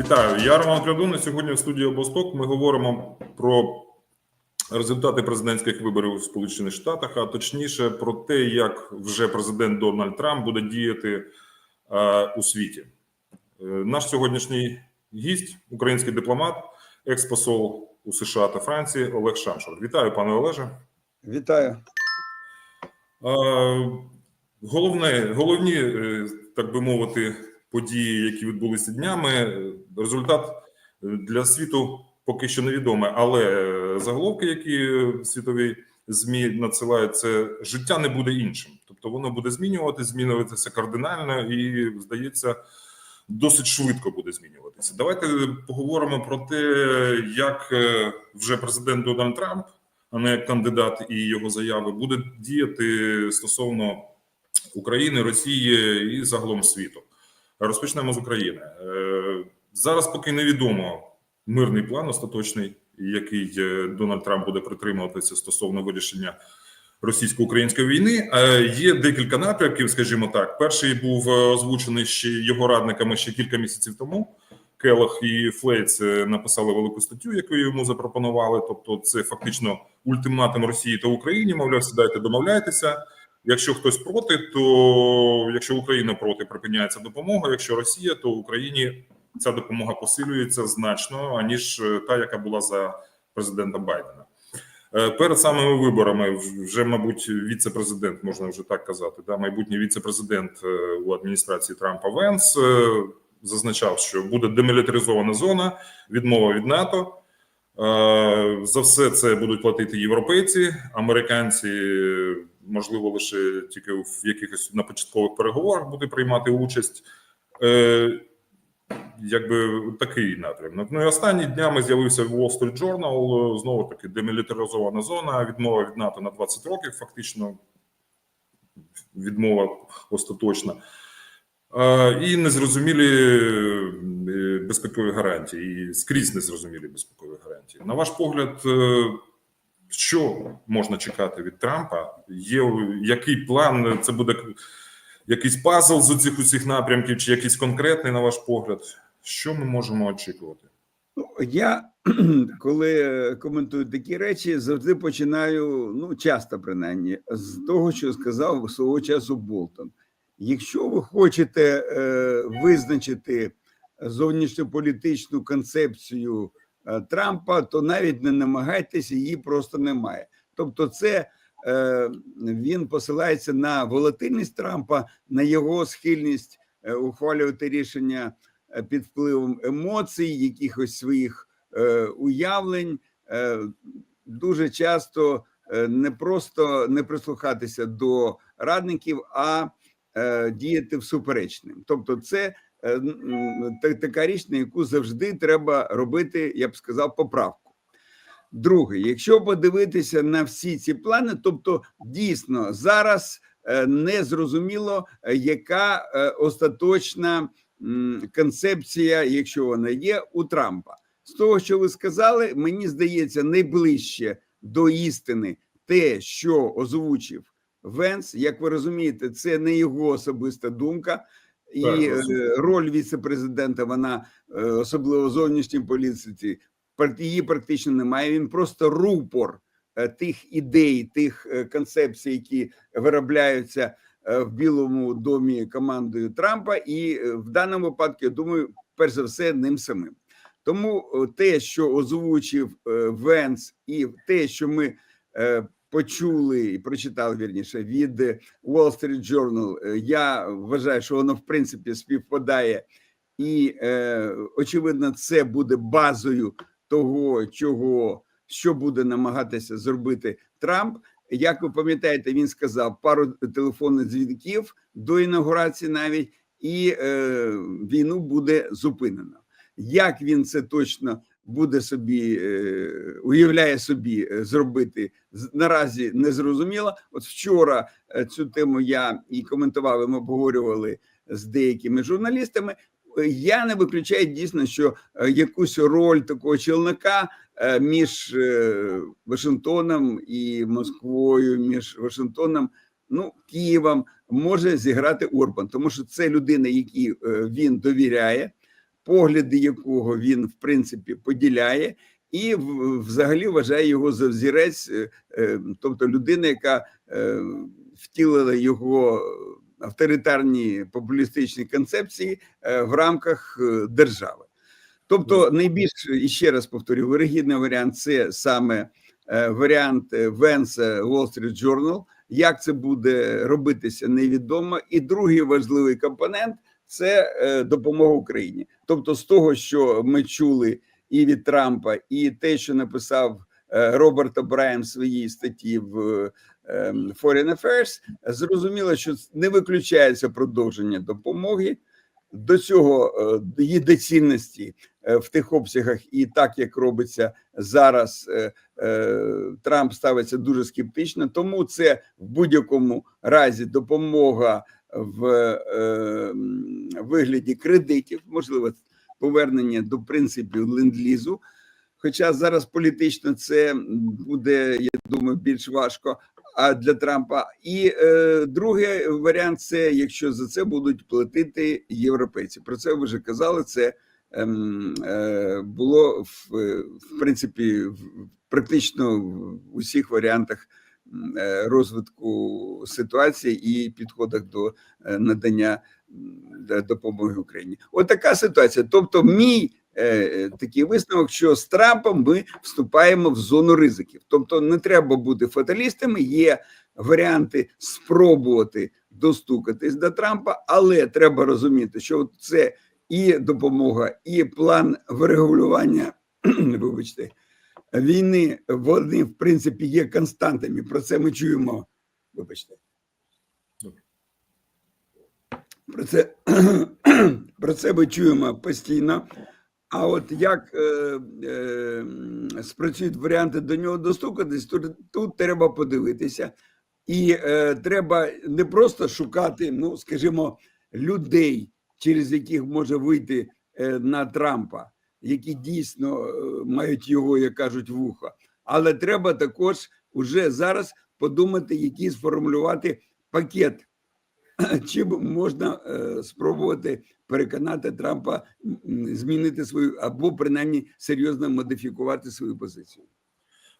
Вітаю, я Роман Крядун. і Сьогодні в студії Обосток ми говоримо про результати президентських виборів у Сполучених Штатах, а точніше про те, як вже президент Дональд Трамп буде діяти е, у світі. Е, наш сьогоднішній гість, український дипломат, експосол у США та Франції Олег Шамшур. Вітаю, пане Олеже. Вітаю. Е, Головне, головні, е, так би мовити, події, які відбулися днями. Результат е, для світу поки що невідомий, але е, заголовки, які е, світові змі надсилають, це життя не буде іншим. Тобто воно буде змінюватися, змінюватися кардинально і здається. Досить швидко буде змінюватися. Давайте поговоримо про те, як вже президент Дональд Трамп, а не кандидат і його заяви, буде діяти стосовно України, Росії і загалом світу. Розпочнемо з України. Е, Зараз поки невідомо мирний план остаточний, який е, Дональд Трамп буде притримуватися стосовно вирішення російсько-української війни. Е, Є декілька напрямків, скажімо так. Перший був озвучений ще його радниками ще кілька місяців тому. Келах і Флейц написали велику статтю, яку йому запропонували. Тобто, це фактично ультиматум Росії та Україні. Мовляв, сідайте, домовляйтеся. Якщо хтось проти, то якщо Україна проти, припиняється допомога. Якщо Росія, то Україні ця допомога посилюється значно аніж е, та, яка була за президента Байдена. Е, Перед самими виборами вже, мабуть, віце-президент, можна вже так казати, да, майбутній віце-президент е, у адміністрації Трампа Венс зазначав, що буде демілітаризована зона, відмова від НАТО. Е, За все це будуть платити європейці, американці, можливо, лише тільки в якихось на початкових переговорах буде приймати участь. Е, Якби такий напрямок. Ну і останні днями з'явився Wall Street Journal, знову таки демілітаризована зона, відмова від НАТО на 20 років, фактично відмова остаточна. Е, І незрозумілі безпекові гарантії, і скрізь незрозумілі безпекові гарантії. На ваш погляд, е, що можна чекати від Трампа? Є який план? Це буде якийсь пазл з цих усіх напрямків, чи якийсь конкретний, на ваш погляд? Що ми можемо очікувати? Ну, я коли коментую такі речі, завжди починаю, ну часто принаймні, з того, що сказав свого часу Болтон. Якщо ви хочете е, визначити зовнішньополітичну концепцію е, Трампа, то навіть не намагайтеся, її просто немає. Тобто, це е, він посилається на волатильність Трампа, на його схильність е, ухвалювати рішення під впливом емоцій, якихось своїх уявлень. Дуже часто не просто не прислухатися до радників, а діяти всуперечним. Тобто, це така річ, на яку завжди треба робити, я б сказав, поправку. Друге, якщо подивитися на всі ці плани, тобто дійсно зараз е, не зрозуміло, е, яка е, остаточна концепція, якщо вона є, у Трампа. З того, що ви сказали, мені здається, найближче до істини те, що озвучив Венс. Як ви розумієте, це не його особиста думка. І Так, е, роль віце-президента, вона е, особливо в зовнішній політиці, її практично немає. Він просто рупор е, тих ідей, тих концепцій, які виробляються в Білому домі командою Трампа, і в даному випадку, я думаю, перш за все, ним самим. Тому те, що озвучив Венс, і те, що ми почули і прочитали вірніше від Wall Street Journal, е, я вважаю, що воно в принципі співпадає, і е, очевидно, це буде базою того, чого що буде намагатися зробити Трамп. Як ви пам'ятаєте, він сказав пару телефонних дзвінків до інаугурації, навіть і е, війну буде зупинено. Як він це точно буде собі е, уявляє собі е, зробити наразі не зрозуміло. От вчора е, цю тему я і коментував, і ми обговорювали з деякими журналістами. Я не виключаю дійсно, що якусь роль такого челнока е, між Вашингтоном і Москвою, між Вашингтоном, ну Києвом може зіграти Орбан, тому що це людина, якій він довіряє. Погляди якого він в принципі поділяє, і взагалі вважає його за взірець, е, е, тобто людина, яка е, втілила його авторитарні популістичні концепції в рамках держави. Тобто, найбільш і ще раз повторю, вирогідний варіант це саме варіант Венса Wall Street Journal. Як це буде робитися, невідомо. І другий важливий компонент це допомога Україні. Тобто, з того, що ми чули і від Трампа, і те, що написав е, Роберт О'Брайен в своїй статті в е, Foreign Affairs, зрозуміло, що не виключається продовження допомоги. До цього її доцільності е, в тих обсягах, і так як робиться зараз, Трамп ставиться дуже скептично. Тому це в будь-якому разі допомога в е, вигляді кредитів, можливо, повернення до принципів ленд-лізу. Хоча зараз політично це буде, я думаю, більш важко. А для Трампа і е, другий варіант це якщо за це будуть платити європейці. Про це ви вже казали. Це ем, е, було в, е, в принципі в, практично в усіх варіантах е, розвитку ситуації і підходах до е, надання допомоги Україні. От така ситуація. Тобто, мій е, такий висновок, що з Трампом ми вступаємо в зону ризиків. Тобто, не треба бути фаталістами. Є варіанти спробувати достукатись до Трампа, але треба розуміти, що це і допомога, і план врегулювання, вибачте, війни. Вони в принципі є константами. Про це ми чуємо. Вибачте. Про це, про це ми чуємо постійно. А от як е, е, спрацюють варіанти до нього достукатись, то тут треба подивитися. І е, треба не просто шукати, ну скажімо, людей, через яких може вийти е, на Трампа, які дійсно е, мають його, як кажуть, вуха. Але треба також уже зараз подумати, який сформулювати пакет, чим можна е, спробувати переконати Трампа змінити свою або принаймні серйозно модифікувати свою позицію.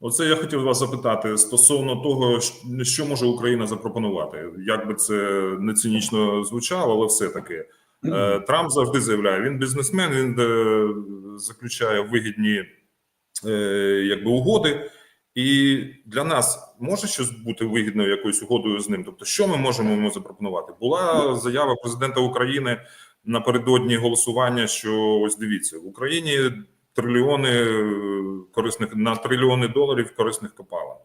Оце я хотів вас запитати стосовно того, що може Україна запропонувати. Як би це не цинічно звучало, але все-таки Е, Трамп завжди заявляє, він бізнесмен, він е, заключає вигідні е, якби, угоди. І для нас може щось бути вигідною якоюсь угодою з ним. Тобто, що ми можемо йому запропонувати? Була заява президента України напередодні голосування, що ось дивіться, в Україні трильйони е, корисних на трильйони доларів корисних копалин.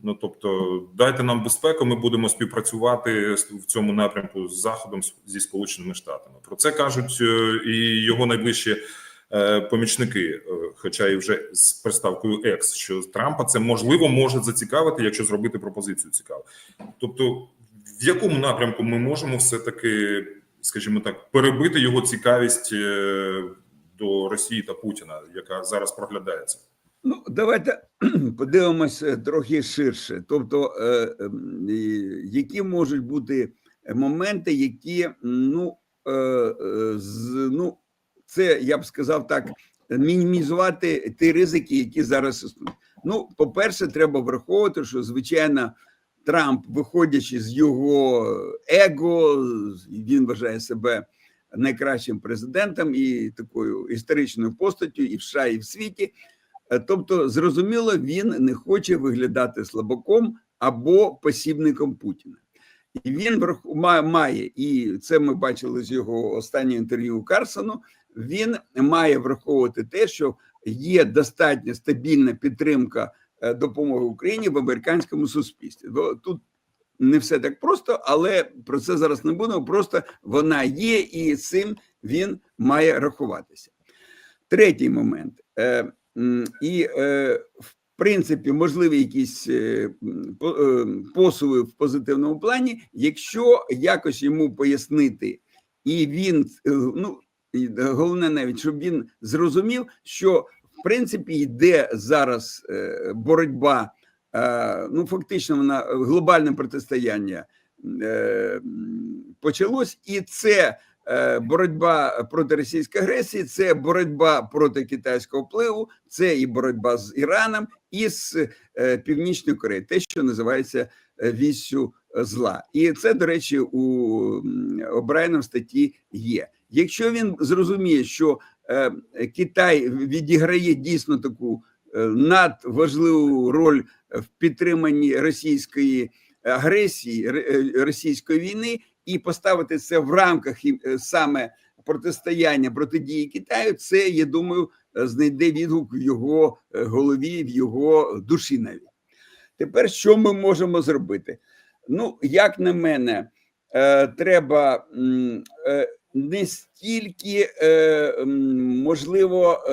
Ну тобто, дайте нам безпеку, ми будемо співпрацювати в цьому напрямку з заходом зі сполученими штатами. Про це кажуть е, і його найближчі е, помічники, е, хоча і вже з приставкою «екс», що Трампа це можливо може зацікавити, якщо зробити пропозицію цікаву. Тобто, в якому напрямку ми можемо все таки, скажімо так, перебити його цікавість до Росії та Путіна, яка зараз проглядається. Ну, давайте подивимося трохи ширше. Тобто, е, ем, які можуть бути моменти, які ну, е, е, з, ну це я б сказав так, мінімізувати ті ризики, які зараз існують. Ну, по-перше, треба враховувати, що звичайно. Трамп, виходячи з його его, він вважає себе найкращим президентом і такою історичною постаттю і в США, і в світі. Е, Тобто, зрозуміло, він не хоче виглядати слабаком або посібником Путіна. І він має, і це ми бачили з його останнього інтерв'ю Карсону. Він має враховувати те, що є достатньо стабільна підтримка е, допомоги Україні в американському суспільстві. Тут не все так просто, але про це зараз не будемо. Просто вона є, і цим він має рахуватися. Третій момент. І, е, в принципі, можливі якісь е, е, посуви в позитивному плані, якщо якось йому пояснити, і він, ну, головне навіть, щоб він зрозумів, що в принципі йде зараз боротьба, ну фактично вона глобальне протистояння почалось, і це боротьба проти російської агресії, це боротьба проти китайського впливу, це і боротьба з Іраном і з е, Північною Кореєю, те, що називається е, віссю зла. І це, до речі, у м, в статті є. Якщо він зрозуміє, що е, Китай відіграє дійсно таку е, надважливу роль в підтриманні російської агресії, е, російської війни, і поставити це в рамках е, саме протистояння протидії Китаю, це я думаю е, знайде відгук в його е, голові, в його душі навіть. Тепер що ми можемо зробити? Ну, як на мене, треба не стільки можливо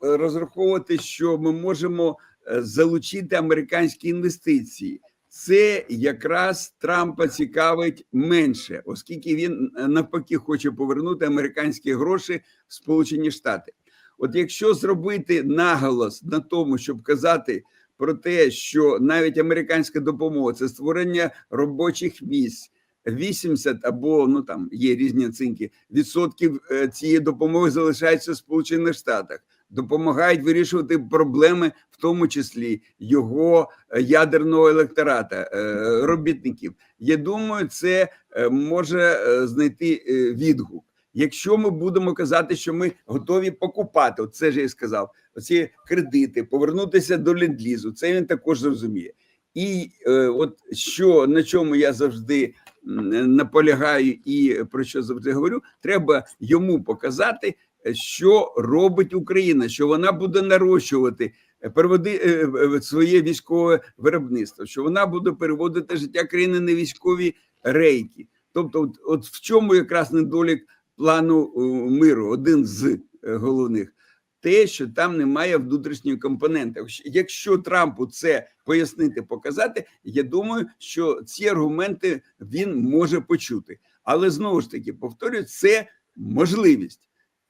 розраховувати, що ми можемо залучити американські інвестиції. Це якраз Трампа цікавить менше, оскільки він е, навпаки хоче повернути американські гроші в Сполучені Штати. От якщо зробити наголос на тому, щоб казати про те, що навіть американська допомога це створення робочих місць. 80 або ну там є різні оцінки відсотків е, цієї допомоги залишаються в Сполучених Штатах, допомагають вирішувати проблеми, в тому числі його е, ядерного електората, е, робітників. Я думаю, це е, може знайти відгук. Якщо ми будемо казати, що ми готові покупати, це ж я сказав, оці кредити, повернутися до ленд-лізу, це він також зрозуміє. І е, от що на чому я завжди наполягаю і про що завжди говорю, треба йому показати, що робить Україна, що вона буде нарощувати е, переводи е, своє військове виробництво, що вона буде переводити життя країни на військові рейки. Тобто, от, от в чому якраз недолік плану е, миру, один з головних. Те, що там немає внутрішньої компоненти. Якщо Трампу це пояснити, показати, я думаю, що ці аргументи він може почути. Але знову ж таки, повторюю, це можливість.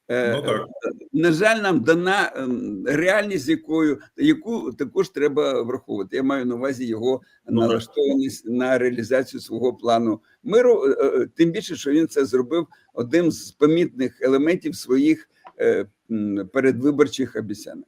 Е, Ну, так. На жаль, нам дана ем, реальність, якою яку також треба враховувати. Я маю на увазі його Ну, так. налаштованість на реалізацію свого плану миру. е, е, Тим більше, що він це зробив одним з помітних елементів своїх е, передвиборчих обіцянок.